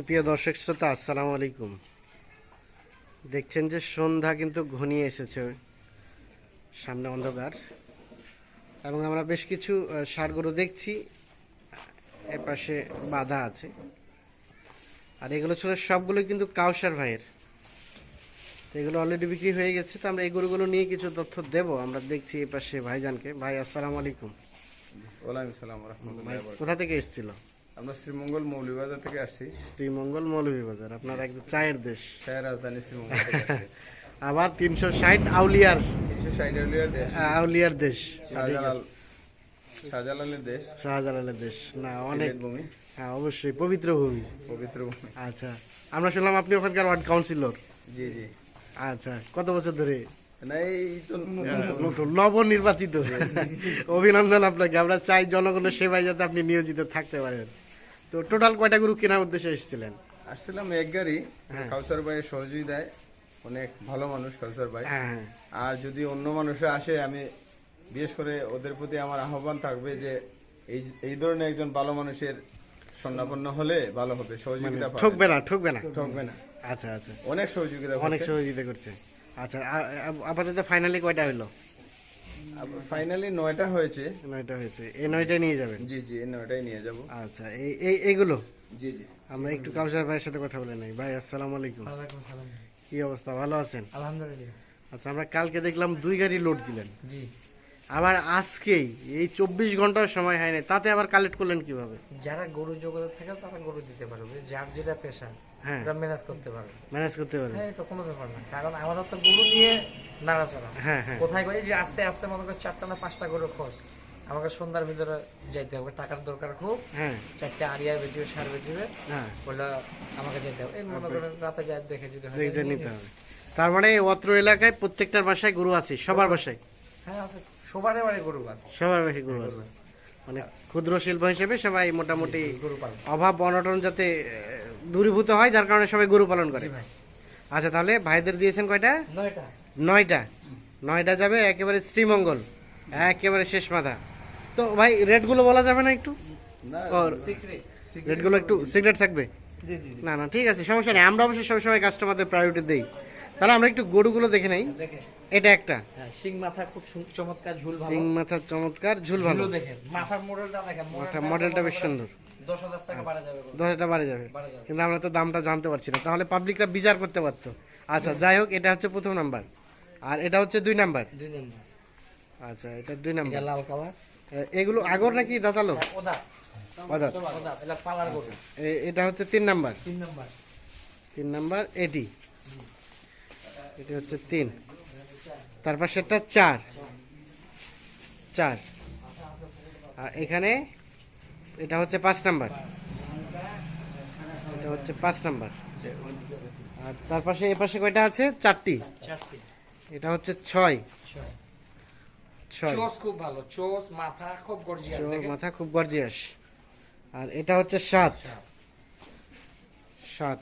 সুপ্রিয় দর্শক শ্রোতা আসসালামু আলাইকুম। দেখছেন যে সন্ধ্যা কিন্তু ঘনিয়ে এসেছে সামনে অন্ধকার। এবং আমরা বেশ কিছু ষাঁড় দেখছি এর পাশে বাধা আছে। আর এগুলো ছিল সবগুলো কিন্তু কাউসার ভাইয়ের। এগুলো অলরেডি বিক্রি হয়ে গেছে তো আমরা এই গরুগুলো নিয়ে কিছু তথ্য দেব। আমরা দেখছি এই পাশে ভাইজানকে। ভাই আসসালামু আলাইকুম। কোথা থেকে এসেছিল? আমরা শ্রীমঙ্গল মৌলভীবাজার থেকে আসছি। শ্রীমঙ্গল মৌলভীবাজার আপনার একদম চায়ের দেশ। চায়ের রাজধানী শ্রীমঙ্গল আবার তিনশো ষাট আউলিয়ার তিনশো ষাট এলিয়ার দেশ। আউলিয়ার দেশ। শাহজালাল শাহজালালের দেশ। শাহজালালের দেশ। না অনেক ভূমি। হ্যাঁ অবশ্যই পবিত্র ভূমি। পবিত্র ভূমি। আচ্ছা আমরা শুনলাম আপনি ওখানকার ওয়ার্ড কাউন্সিলর। জি জি। আচ্ছা কত বছর ধরে? নতুন। নবনির্বাচিত। অভিনন্দন আপনাকে আমরা চাই জনগণের সেবায় যাতে আপনি নিয়োজিত থাকতে পারেন। তো টোটাল কয়টা গরু কেনার উদ্দেশ্যে এসেছিলেন? আসছিলাম এক গাড়ি হ্যাঁ। কাউসার ভাইয়ের সহযোগিতায় অনেক ভালো মানুষ কাউসার ভাই। হ্যাঁ হ্যাঁ। আর যদি অন্য মানুষরা আসে আমি বিশেষ করে ওদের প্রতি আমার আহ্বান থাকবে যে এই এই ধরনের একজন ভালো মানুষের সন্নাপন্ন হলে ভালো হবে সহযোগিতা পাবে। ঠকবে না ঠকবে না? ঠকবে না। আচ্ছা আচ্ছা। অনেক সহযোগিতা অনেক সহযোগিতা করছে। আচ্ছা আপাতত ফাইনালি কয়টা হলো? ফাইনালি নয়টা হয়েছে। নয়টা হয়েছে। এই নয়টা নিয়ে যাবেন? জি জি এই নয়টাই নিয়ে যাব। আচ্ছা এই এই এইগুলো জি জি। আমরা একটু কাউসার ভাইয়ের সাথে কথা বলে নাই। ভাই আসসালামু আলাইকুম। ওয়ালাইকুম সালাম কি অবস্থা? ভালো আছেন? আলহামদুলিল্লাহ। আচ্ছা আমরা কালকে দেখলাম দুই গাড়ি লোড দিলেন। জি। আবার আজকেই এই চব্বিশ ঘণ্টার সময় হয়নি। তাতে আবার কালেক্ট করলেন কীভাবে? যারা গরু জগতে থাকে তারা গরু দিতে পারবে যার যেটা পেশা। হ্যাঁ। ওরা ম্যানেজ করতে পারবে। ম্যানেজ করতে পারেন হ্যাঁ এটা কোনো ব্যাপার না। কারণ আমাদের তো গরু নিয়ে নাড়াচাড়া। হ্যাঁ হ্যাঁ। কোথায় করি? যে আস্তে আস্তে মনে করো চারটা না পাঁচটা গরু খোঁজ। আমাকে সন্ধ্যার ভিতরে যাইতে হবে। টাকার দরকার খুব। হ্যাঁ। চারটে সার হ্যাঁ। বললে আমাকে যেতে হবে। এই মনে করেন রাতে যাই দেখে যদি দেখে নিতে হবে। তার মানে অত্র এলাকায় প্রত্যেকটার বাসায় গরু আছে? সবার বাসায়? হ্যাঁ আছে। সবারই বাড়ি গরু আছে। সবার বাসায় গরু আছে। মানে ক্ষুদ্র শিল্প হিসেবে সবাই মোটামুটি গরু অভাব অনটন যাতে দূরীভূত হয় যার কারণে সবাই গরু পালন করে। ভাই। আচ্ছা তাহলে ভাইদের দিয়েছেন কয়টা? নয়টা। নয়টা। নয়টা যাবে একেবারে শ্রীমঙ্গল একেবারে শেষ মাথা। তো ভাই রেটগুলো বলা যাবে না একটু? না ওর সিক্রেট রেটগুলো একটু সিক্রেট থাকবে? জি জি না না ঠিক আছে সমস্যা নেই। আমরা অবশ্যই সবসময় কাস্টমারদের প্রায়োরিটি দেই। তাহলে আমরা একটু গরুগুলো দেখে নেই। এটা একটা। হ্যাঁ সিং মাথা খুব চমৎকার ঝুল ভালো। সিং মাথার চমৎকার ঝুল ভালো। দেখেন। মাথার মডেলটা দেখেন মাথা মডেলটা বেশ সুন্দর। দশ হাজার টাকা বাড়া যাবে দশ হাজার বাড়ে যাবে। কিন্তু আমরা তো দামটা জানতে পারছি না। তাহলে পাবলিকরা বিচার করতে পারতো। আচ্ছা যাই হোক এটা হচ্ছে প্রথম নাম্বার আর এটা হচ্ছে দুই নাম্বার দুই নম্বর আচ্ছা এটা দুই নাম্বার লাল কালার এগুলো আগর নাকি দাঁতালো? ওদা এটা পালার গরু। এটা হচ্ছে তিন নাম্বার তিন নম্বর তিন নাম্বার এটি। এটি হচ্ছে তিন। তার পাশেরটা চার। চার। আর এখানে এটা হচ্ছে পাঁচ নাম্বার। এটা হচ্ছে পাঁচ নাম্বার। আর তার পাশে এ পাশে কয়টা আছে? চারটি। এটা হচ্ছে ছয়। খুব ভালো। মাথা খুব গর্জিয়াস মাথা খুব গর্জিয়াস আর এটা হচ্ছে সাত। সাত। সাত।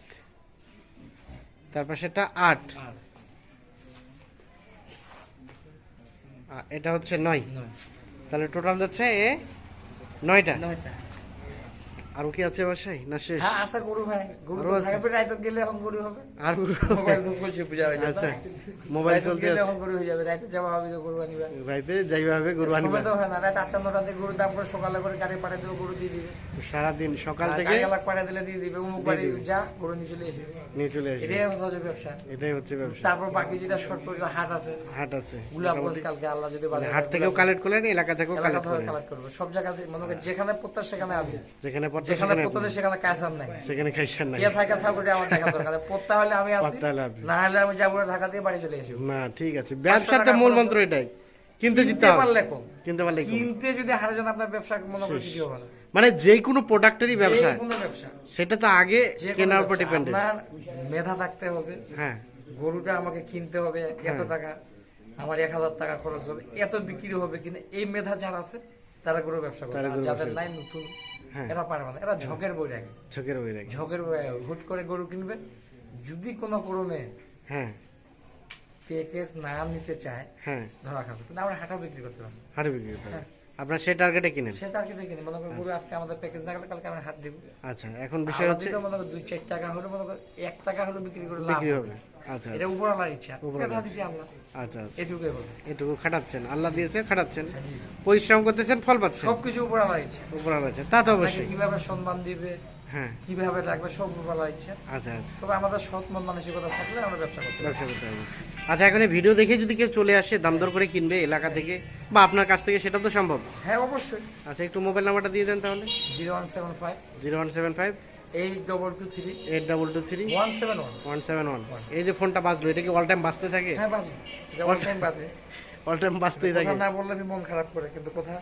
তার পাশেটা আট আর আর এটা হচ্ছে নয়। তাহলে টোটাল যাচ্ছে এ নয়টা। নয়টা। আরও কি আছে বাসায়? না শেষ? হ্যাঁ গরু ভাই। গরু তো থাকবে গেলে এখন গরু হবে। আর মোবাইল তো পূজা হয়ে যাবে। আচ্ছা মোবাইল চলতে আছে। এখন গরু হয়ে যাবে রাইতে যাওয়া হবে তো গরু আনিবা। রাইতে যাইবে হবে গরু আনবে। সময় তো হয় না রাত আটটা নটাতে গরু দাম করে সকালে করে গাড়ি গরু দিয়ে দিবে। সকাল থেকে গাড়ি আলাক পাঠিয়ে দিলে দিয়ে দিবে অমুক বাড়ি যা গরু নিয়ে চলে এসে। নিয়ে চলে আসবে এটাই হচ্ছে ব্যবসা। এটাই হচ্ছে ব্যবসা। তারপর বাকি যেটা শর্ট করে হাট আছে। হাট আছে। গুলাবগঞ্জ কালকে আল্লাহ যদি মানে হাট থেকেও কালেক্ট এলাকা থেকেও কালেক্ট থেকে সব জায়গাতে মনে করেন যেখানে পড়তে সেখানে আসবে। যেখানে যেখানে সেখানে সেখানে কাজ নাই। সেখানে খাইছেন না কে থাকে থাকুক আমার দেখা দরকার পড়তে হলে আমি আসি পড়তে হলে আপনি। না হলে আমি যাব ঢাকা দিয়ে বাড়ি চলে আসব। না ঠিক আছে। ব্যবসার মূল মন্ত্র এটাই। কিনতে জিততে পারলে কম। কিনতে পারলে কিনতে যদি হারে যান আপনার ব্যবসা মনে করে মানে যে কোনো প্রোডাক্টেরই ব্যবসা। যে কোনো ব্যবসা। সেটা তো আগে কেনার উপর। ডিপেন্ডেন্ট আপনার মেধা থাকতে হবে। হ্যাঁ। গরুটা আমাকে কিনতে হবে এত টাকা। আমার এক হাজার টাকা খরচ হবে। এত বিক্রি হবে কিনা? এই মেধা যারা আছে তারা গরু ব্যবসা করে যাদের নাই নতুন হ্যাঁ। এরা পারবে না। এরা ঝকের বই রাখে ঝোঁকের বই রাখি ঝকের বই হুট করে গরু কিনবে। যদি কোনো ক্রমে হ্যাঁ। প্যাকেজ না নিতে চায় হ্যাঁ। ধরা খাবে। কিন্তু আমরা হাঁটা বিক্রি করতে পারব হাটে বিক্রি করতে হবে। আপনার সেই টার্গেটে কিনেন? সেটা আর কি দেখিনি মনে করো গরু আজকে আমাদের প্যাকেজ না গেলে কালকে আমরা হাত দিব। আচ্ছা এখন বিষয় হচ্ছে আমাদের মনে করো দুই চার টাকা হলে মনে করো এক টাকা হলে বিক্রি করে লাভ বিক্রি হবে। আচ্ছা এটা উপর ইচ্ছা। আল্লাহ। আচ্ছা আচ্ছা। এটুকুই বলেছি। এটুকু খাটাচ্ছেন আল্লাহ দিয়েছে খাটাচ্ছেন। পরিশ্রম করতেছেন ফল পাচ্ছেন। সবকিছু ইচ্ছা। তা তো অবশ্যই। কীভাবে সম্মান দিবে হ্যাঁ। কীভাবে রাখবে সব উপর ইচ্ছা। আচ্ছা আচ্ছা। তবে আমাদের সৎ মন মানসিকতা থাকলে আমরা ব্যবসা করতে ব্যবসা করতে হবে আচ্ছা এখন ভিডিও দেখে যদি কেউ চলে আসে দাম দর করে কিনবে এলাকা থেকে বা আপনার কাছ থেকে সেটা তো সম্ভব। হ্যাঁ অবশ্যই। আচ্ছা একটু মোবাইল নাম্বারটা দিয়ে দেন তাহলে। Zero one seven five. Zero one seven five. Eight double two three eight double two three one seven one one seven one এই যে ফোনটা বাজলো এটা কি অল টাইম বাজতে থাকে? হ্যাঁ বাজে। বাজে। অল টাইম বাজতেই থাকে। না বললে আমি মন খারাপ করে কিন্তু কথা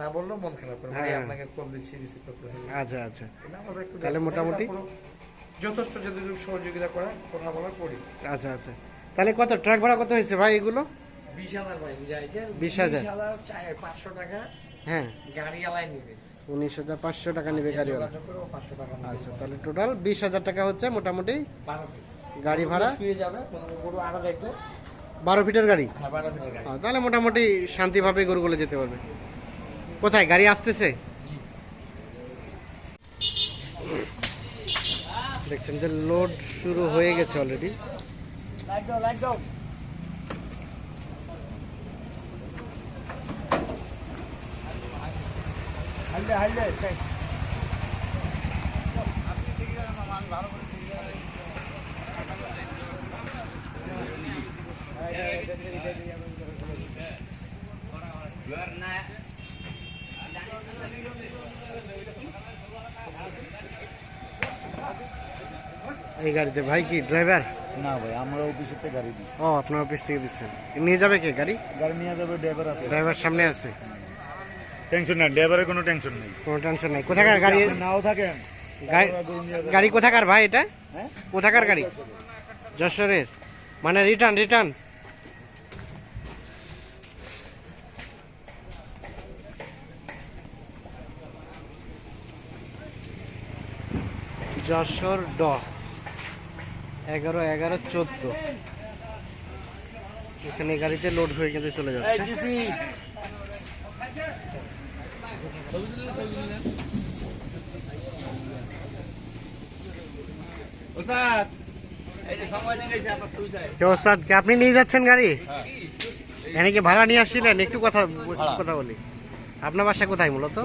না বললেও মন খারাপ করে। ভাই হ্যাঁ। আপনাকে কল দিচ্ছি রিসিভ করতেছি না। আচ্ছা আচ্ছা। তাহলে মোটামুটি? যথেষ্ট যদি সহযোগিতা করা কথা বলা করি। আচ্ছা আচ্ছা। তাহলে কত ট্রাক ভাড়া কত হয়েছে ভাই এগুলো? বিশ হাজার ভাই বুঝাই যে 20,000 চাই পাঁচশো টাকা হ্যাঁ। গাড়ি আলাই নিবে। উনিশ হাজার পাঁচশো টাকা নেবে গাড়িওয়ালা। আচ্ছা তাহলে টোটাল বিশ হাজার টাকা হচ্ছে মোটামুটি গাড়ি ভাড়া। বারো ফিটের গাড়ি? হ্যাঁ তাহলে মোটামুটি শান্তিভাবে গরুগুলো যেতে পারবে। কোথায় গাড়ি আসতেছে? দেখছেন যে লোড শুরু হয়ে গেছে অলরেডি লাইট দাও লাইট দাও এই গাড়িতে ভাই কি ড্রাইভার? না ভাই আমরা অফিসের থেকে গাড়ি দিচ্ছি। ও আপনার অফিস থেকে দিচ্ছেন। নিয়ে যাবে কে গাড়ি? গাড়ি নিয়ে যাবে ড্রাইভার আছে। ড্রাইভার সামনে আছে। টেনশন নাই ড্রাইভারের কোনো টেনশন নেই। কোনো টেনশন নাই। কোথাকার গাড়ি? নাও থাকেন। গাড়ি কোথাকার ভাই এটা? হ্যাঁ? কোথাকার গাড়ি? যশোরের। মানে রিটার্ন রিটার্ন। যশোর ড। এগারো এগারো চোদ্দ। এখানে গাড়িতে লোড হয়ে কিন্তু চলে যাচ্ছে। ওস্তাদ আপনি নিয়ে যাচ্ছেন গাড়ি? এখানে কি ভাড়া নিয়ে আসছিলেন? একটু কথা কথা বলি। আপনার বাসা কোথায় মূলত?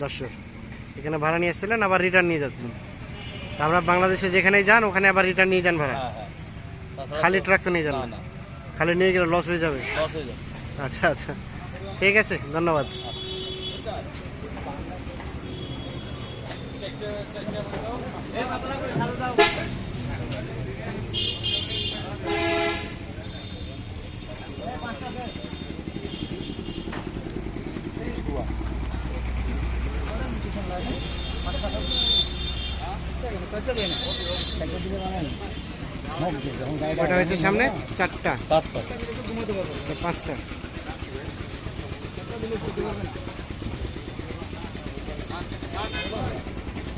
যশোর। এখানে ভাড়া নিয়ে আসছিলেন আবার রিটার্ন নিয়ে যাচ্ছেন। আমরা বাংলাদেশে যেখানেই যান ওখানে আবার রিটার্ন নিয়ে যান ভাড়া। খালি ট্রাক তো নিয়ে যান না খালি নিয়ে গেলে লস হয়ে যাবে? আচ্ছা আচ্ছা। ঠিক আছে ধন্যবাদ। কটা হয়েছে সামনে? চারটা। পাঁচটা। তো